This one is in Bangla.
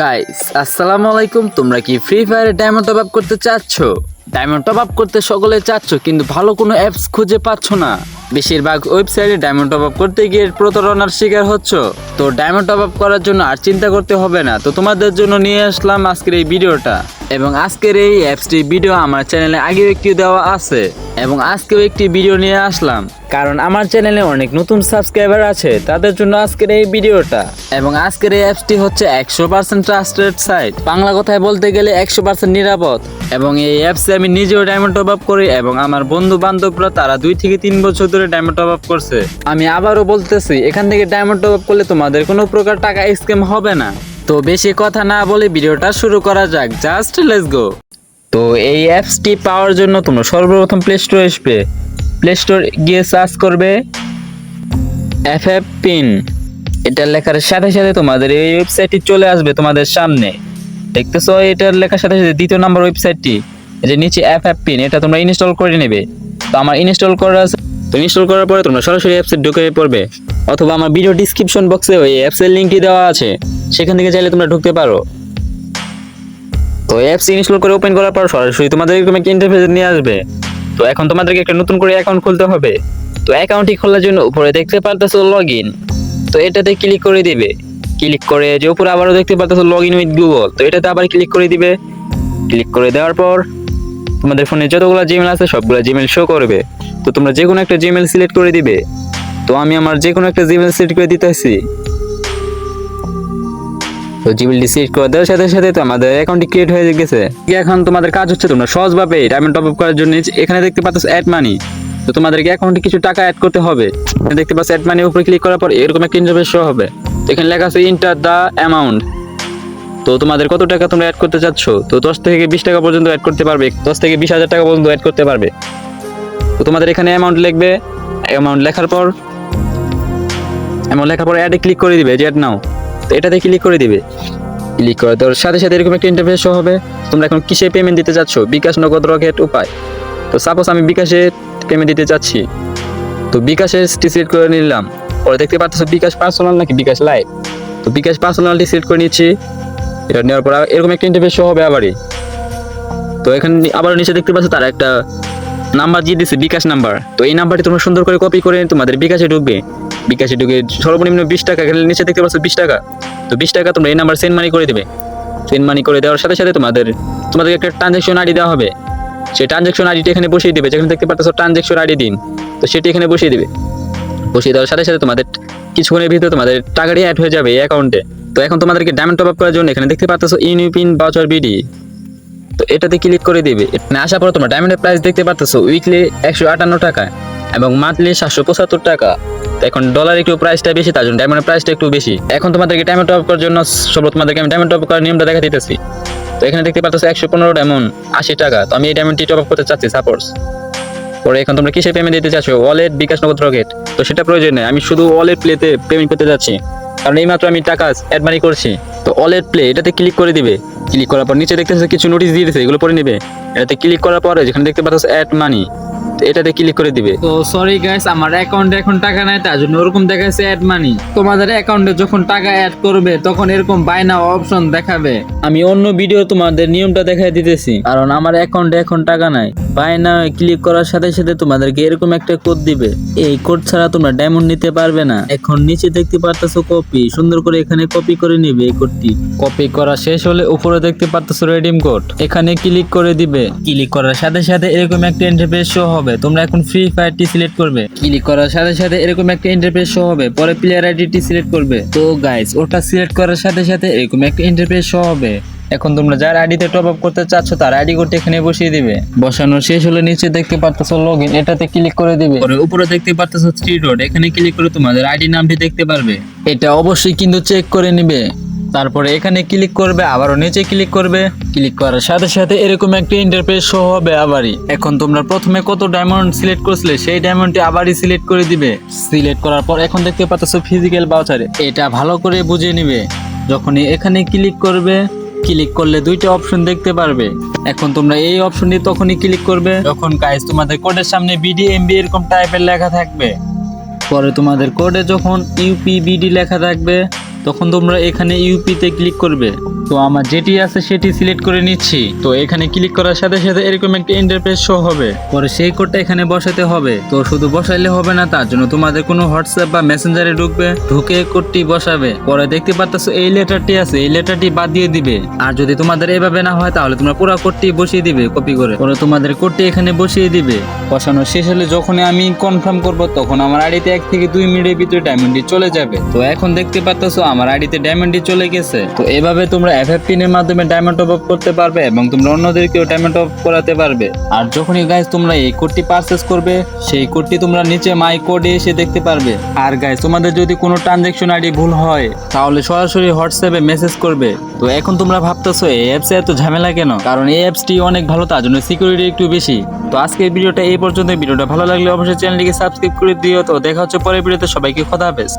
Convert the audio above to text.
গাইস আসসালামু আলাইকুম তোমরা কি ফ্রি ফায়ারে ডায়মন্ড টপ আপ করতে চাচ্ছ? ডায়মন্ড টপ আপ করতে সকলে চাচ্ছ, কিন্তু ভালো কোনো অ্যাপস খুঁজে পাচ্ছ না। বেশিরভাগ ওয়েবসাইটে ডায়মন্ড টপ আপ করতে গিয়ে প্রতারণার শিকার হচ্ছ। তো ডায়মন্ড টপ আপ করার জন্য আর চিন্তা করতে হবে না। তো তোমাদের জন্য নিয়ে আসলাম আজকের এই ভিডিওটা। এবং আজকের এই অ্যাপসটির ভিডিও আমার চ্যানেলে আগেও একটি দেওয়া আছে এবং আজকেও একটি ভিডিও নিয়ে আসলাম। কারণ আমার চ্যানেলে অনেক নতুন সাবস্ক্রাইবার আছে, তাদের জন্য আজকের এই ভিডিওটা। এবং আজকের এই অ্যাপসটি হচ্ছে একশো পার্সেন্ট ট্রাস্টেড সাইট বাংলা কথায় বলতে গেলে একশো পার্সেন্ট নিরাপদ। এবং এই অ্যাপসে আমি নিজেও ডায়মন্ড টপ আপ করি এবং আমার বন্ধু বান্ধবরা তারা দুই থেকে তিন বছর ধরে ডায়মন্ড টপ আপ করছে। আমি আবারও বলতেছি, এখান থেকে ডায়মন্ড টপ আপ করলে তোমাদের কোনো প্রকার টাকা স্ক্যাম হবে না। তো বেশি কথা না বলে ভিডিওটা শুরু করা যাক। জাস্ট লেটস গো তো এই অ্যাপসটি পাওয়ার জন্য তোমরা সর্বপ্রথম প্লে স্টোরে আসবে প্লে স্টোর গিয়ে সার্চ করবে এফ এফ পিন এটা লেখার সাথে সাথে তোমাদের এই ওয়েবসাইটটি চলে আসবে তোমাদের সামনে। দেখতেছো, এটার লেখার সাথে সাথে দ্বিতীয় নম্বর ওয়েবসাইটটি যে নিচে এফ এফ পিন এটা তোমরা ইনস্টল করে নেবে। তো আমার ইনস্টল করা আছে তো ইনস্টল করার পরে তোমরা সরাসরি অ্যাপসে ঢুকে পড়বে। অথবা আমার ভিডিও ডিসক্রিপশন বক্সে ওই অ্যাপসের লিঙ্কটি দেওয়া আছে। সেখান থেকে চাইলে তোমরা ঢুকতে পারো। তো অ্যাপস ইনস্টল করে ওপেন করার পর সরাসরি তোমাদের এরকম একটা ইন্টারফেস নিয়ে আসবে। তো এখন তোমাদেরকে একটা নতুন করে অ্যাকাউন্ট খুলতে হবে। তো অ্যাকাউন্টটি খোলার জন্য উপরে দেখতে পারতেছো লগ ইন তো এটাতে ক্লিক করে দিবে। ক্লিক করে যে উপরে আবারও দেখতে পারতেছো লগ ইন উইথ গুগল তো এটাতে আবার ক্লিক করে দিবে। ক্লিক করে দেওয়ার পর তোমাদের ফোনে যতগুলো জিমেল আছে সবগুলো জিমেল শো করবে। তো তোমরা যে কোনো একটা জিমেল সিলেক্ট করে দিবে। তো আমি আমার যে কোনো একটা জিমেল সিলেক্ট করে দিতেছি। তো জিমেলটি সিলেক্ট করে দেওয়ার সাথে সাথে তো আমাদের অ্যাকাউন্টটি ক্রিয়েট হয়ে গেছে। এখন তোমাদের কাজ হচ্ছে তোমরা সহজভাবে ডায়মন্ড টপ আপ করার জন্য এখানে দেখতে পাচ্ছ অ্যাড মানি তো তোমাদেরকে অ্যাকাউন্টে কিছু টাকা অ্যাড করতে হবে। দেখতে পাচ্ছ অ্যাড মানি উপরে ক্লিক করার পর এরকম একটা ইন্টারফেস শো হবে। তো এখানে লেখা আছে ইন্টার দ্য অ্যামাউন্ট তো তোমাদের কত টাকা তোমরা অ্যাড করতে চাচ্ছ? তো দশ থেকে বিশ টাকা পর্যন্ত অ্যাড করতে পারবে। দশ থেকে বিশ হাজার টাকা পর্যন্ত অ্যাড করতে পারবে। তো তোমাদের এখানে অ্যামাউন্ট লিখবে। অ্যামাউন্ট লেখার পর অ্যামাউন্ট লেখার পর অ্যাডে ক্লিক করে দিবে, যে অ্যাড নাও তো এটাতে ক্লিক করে দিবে। ক্লিক করে দেওয়ার সাথে সাথে এরকম একটা ইন্টারফেস হবে। তোমরা এখন কিসে পেমেন্ট দিতে চাচ্ছ বিকাশ নগদ রকেট উপায়। তো সাপোজ আমি বিকাশে পেমেন্ট দিতে চাচ্ছি তো বিকাশে সিলেক্ট করে নিলাম। পরে দেখতে পাচ্ছ বিকাশ পার্সোনাল নাকি বিকাশ লাইভ তো বিকাশ পার্সোনালটি সিলেক্ট করে নিচ্ছি। এটা নেওয়ার পর এরকম একটা ইন্টারফেস হবে আবারই। তো এখানে আবার নিচে দেখতে পাচ্ছ তার একটা নাম্বার দিয়ে দিচ্ছে বিকাশ নাম্বার তো এই নাম্বারটি তোমরা সুন্দর করে কপি করে তোমাদের বিকাশে ঢুকবে। বিকাশে ঢুকে সর্বনিম্ন বিশ টাকা এখানে নিচে দেখতে পাচ্ছ বিশ টাকা। তো বিশ টাকা তোমরা এই নাম্বার সেন্ড মানি করে দেবে। সেন্ড মানি করে দেওয়ার সাথে সাথে তোমাদের তোমাদের একটা ট্রানজ্যাকশন আইডি দেওয়া হবে। সেই ট্রানজ্যাকশন আইডিটা এখানে বসিয়ে দেবে। যেখানে দেখতে পাচ্ছ ট্রানজ্যাকশন আইডি দিন। তো সেটি এখানে বসিয়ে দেবে। বসিয়ে দেওয়ার সাথে সাথে তোমাদের কিছুক্ষণের ভিতরে তোমাদের টাকাটি অ্যাড হয়ে যাবে এই অ্যাকাউন্টে তো এখন তোমাদেরকে ডায়মন্ড টপ আপ করার জন্য এখানে দেখতে পাচ্ছ ইউনিপিন বাউচার বিডি তো এটাতে ক্লিক করে দিবে। আসার পর তোমরা ডায়মন্ডের প্রাইস দেখতে পাচ্ছ উইকলি একশো আটান্ন টাকা এবং মান্থলি সাতশো পঁচাত্তর টাকা। এখন ডলার একটু প্রাইসটা বেশি, তার জন্য ডায়মন্ডের প্রাইসটা একটু বেশি। এখন তোমাদেরকে ডায়মন্ড টপ করার জন্য সব তোমাদেরকে আমি ডায়মন্ড টপ করার নিয়মটা দেখা দিতেছি। তো এখানে দেখতে পাচ্ছ একশো পনেরো ডায়মন্ড আশি টাকা। তো আমি এই ডায়মন্ডটি টপ আপ করতে চাচ্ছি সাপোজ পরে এখন তোমরা কিসে পেমেন্ট দিতে চাচ্ছ? ওয়ালেট বিকাশ নগদ রকেট তো সেটা প্রয়োজন নেই। আমি শুধু ওয়ালেট প্লেতে পেমেন্ট করতে যাচ্ছি। কারণ এইমাত্র আমি টাকা অ্যাড মানি করছি। তো ওয়ালেট প্লে এটাতে ক্লিক করে দিবে। ক্লিক করার পর নিচে দেখতেছে কিছু নোটিশ দিয়ে দিছে, এগুলো পড়ে নেবে। এটাতে ক্লিক করার পরে যেখানে দেখতে পাচ্ছ অ্যাড মানি এটাতে ক্লিক করে দিবে। তো সরি গাইস আমার অ্যাকাউন্টে এখন টাকা নাই, তার জন্য ওরকম দেখাচ্ছে অ্যাড মানি তোমাদের অ্যাকাউন্টে যখন টাকা অ্যাড করবে, তখন এরকম বাই নাও অপশন দেখাবে। আমি অন্য ভিডিও তোমাদের নিয়মটা দেখাই দিতেছি, কারণ আমার অ্যাকাউন্টে এখন টাকা নাই। বাই না ক্লিক করার সাথে সাথে তোমাদেরকে এরকম একটা কোড দিবে। এই কোড ছাড়া তোমরা ডায়মন্ড নিতে পারবে না। এখন নিচে দেখতে পারতেছো কপি সুন্দর করে এখানে কপি করে নিবে এই কোডটি কপি করা শেষ হলে উপরে দেখতে পারতেছো রেডিম কোড এখানে ক্লিক করে দিবে। ক্লিক করার সাথে সাথে এরকম একটা ইন্টারফেস শো হবে। তোমরা এখন ফ্রি ফায়ারটি সিলেক্ট করবে। ক্লিক করার সাথে সাথে এরকম একটা ইন্টারফেস শো হবে, পরে প্লেয়ার আইডিটি সিলেক্ট করবে। তো গাইস ওটা সিলেক্ট করার সাথে সাথে এরকম একটা ইন্টারফেস শো হবে। এখন তোমরা যার আইডিতে টপ আপ করতে চাচ্ছ, তার আইডি কোড এখানে বসিয়ে দিবে। বসানো শেষ হলে নিচে দেখতে পারতেছো লগ ইন এটাতে ক্লিক করে দিবে। পরে উপরে দেখতে পারতেছো থ্রি ডট এখানে ক্লিক করে তোমাদের আইডি নামটি দেখতে পারবে। এটা অবশ্যই কিন্তু চেক করে নিবে। তারপরে এখানে ক্লিক করবে, আবারও নিচে ক্লিক করবে। ক্লিক করার সাথে সাথে এরকম একটা ইন্টারফেস শো হবে আবারই। এখন তোমরা প্রথমে কত ডায়মন্ড সিলেক্ট করছিলে, সেই ডায়মন্ডটি আবারই সিলেক্ট করে দিবে। সিলেক্ট করার পর এখন দেখতে পাচ্ছ ফিজিক্যাল বাউচারে এটা ভালো করে বুঝে নিবে। যখনই এখানে ক্লিক করবে, ক্লিক করলে দুইটা অপশন দেখতে পারবে। এখন তোমরা এই অপশনটি তখনই ক্লিক করবে। যখন গাইস তোমাদের কোডের সামনে বিডিএমবি এরকম টাইপের লেখা থাকবে। পরে তোমাদের কোডে যখন ইউপিবিডি লেখা থাকবে তখন তোমরা এখানে ইউপিতে ক্লিক করবে। তো আমার যেটি আছে সেটি সিলেক্ট করে নিচ্ছি। তো এখানে ক্লিক করার সাথে সাথে এরকম একটা ইন্টারফেস শো হবে। পরে সেই কোডটা এখানে বসাতে হবে। তো শুধু বসাইলে হবে না, তার জন্য তোমাদের কোনো হোয়াটসঅ্যাপ বা মেসেঞ্জারে ঢুকবে। ঢুকে কোডটি বসাবে। পরে দেখতে পাচ্ছ এই লেটারটি আছে, এই লেটারটি বাদ দিয়ে দিবে। আর যদি তোমাদের এভাবে না হয়, তাহলে তোমরা পুরো কোডটি বসিয়ে দিবে কপি করে। পরে তোমাদের কোডটি এখানে বসিয়ে দিবে। বসানো শেষ হলে যখন আমি কনফার্ম করব, তখন আমার আইডিতে এক থেকে দুই মিনিটের ভিতরে ডায়মন্ডটি চলে যাবে। তো এখন দেখতে পাচ্ছ আমার আইডিতে ডায়মন্ডটি চলে গেছে। তো এভাবে তোমরা এফএফ পিনের মাধ্যমে ডায়মন্ড টপ আপ করতে পারবে এবং তোমরা অন্যদেরকেও ডায়মন্ড টপ করাতে পারবে। আর যখনই গাইজ তোমরা এই কোডটি পারচেস করবে, সেই কোডটি তোমরা নিচে মাই কোডে এসে দেখতে পারবে। আর গাইজ তোমাদের যদি কোনো ট্রানজেকশন আইডি ভুল হয়, তাহলে সরাসরি হোয়াটসঅ্যাপে মেসেজ করবে। তো এখন তোমরা ভাবতেছো, এই অ্যাপসে এত ঝামেলা কেন? কারণ এই অ্যাপসটি অনেক ভালো, তার জন্য সিকিউরিটি একটু বেশি। তো আজকের ভিডিওটা এই পর্যন্ত ভিডিওটা ভালো লাগলে অবশ্যই চ্যানেলটিকে সাবস্ক্রাইব করে দিও। তো দেখা হচ্ছে পরের ভিডিওতে। সবাইকে খোদা হাফেজ।